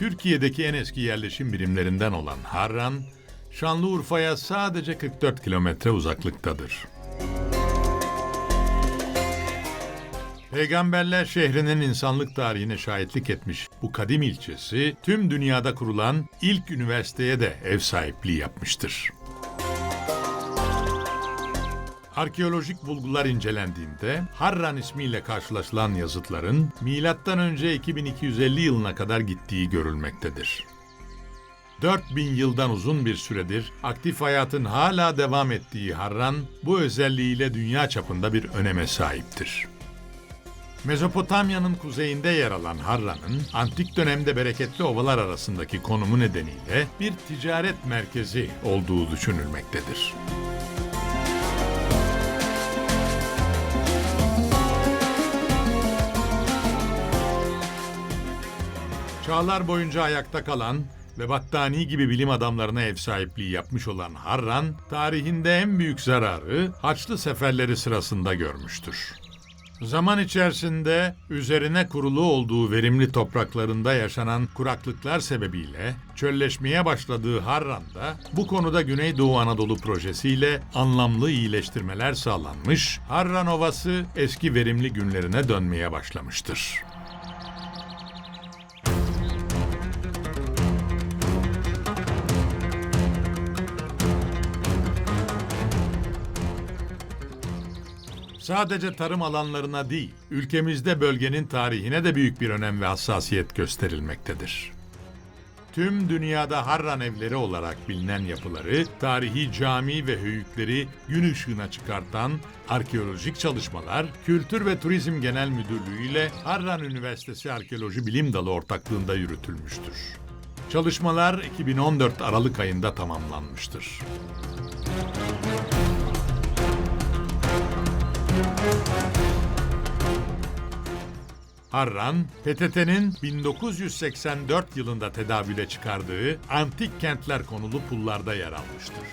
Türkiye'deki en eski yerleşim birimlerinden olan Harran, Şanlıurfa'ya sadece 44 kilometre uzaklıktadır. Peygamberler şehrinin insanlık tarihine şahitlik etmiş bu kadim ilçesi, tüm dünyada kurulan ilk üniversiteye de ev sahipliği yapmıştır. Arkeolojik bulgular incelendiğinde Harran ismiyle karşılaşılan yazıtların M.Ö. 2250 yılına kadar gittiği görülmektedir. 4000 yıldan uzun bir süredir aktif hayatın hala devam ettiği Harran bu özelliğiyle dünya çapında bir öneme sahiptir. Mezopotamya'nın kuzeyinde yer alan Harran'ın antik dönemde bereketli ovalar arasındaki konumu nedeniyle bir ticaret merkezi olduğu düşünülmektedir. Çağlar boyunca ayakta kalan ve Battani gibi bilim adamlarına ev sahipliği yapmış olan Harran, tarihinde en büyük zararı Haçlı seferleri sırasında görmüştür. Zaman içerisinde üzerine kurulu olduğu verimli topraklarında yaşanan kuraklıklar sebebiyle çölleşmeye başladığı Harran'da bu konuda Güneydoğu Anadolu projesiyle anlamlı iyileştirmeler sağlanmış, Harran Ovası eski verimli günlerine dönmeye başlamıştır. Sadece tarım alanlarına değil, ülkemizde bölgenin tarihine de büyük bir önem ve hassasiyet gösterilmektedir. Tüm dünyada Harran evleri olarak bilinen yapıları, tarihi cami ve höyükleri gün ışığına çıkartan arkeolojik çalışmalar, Kültür ve Turizm Genel Müdürlüğü ile Harran Üniversitesi Arkeoloji Bilim Dalı ortaklığında yürütülmüştür. Çalışmalar 2014 Aralık ayında tamamlanmıştır. Harran, PTT'nin 1984 yılında tedavüle çıkardığı antik kentler konulu pullarda yer almıştır.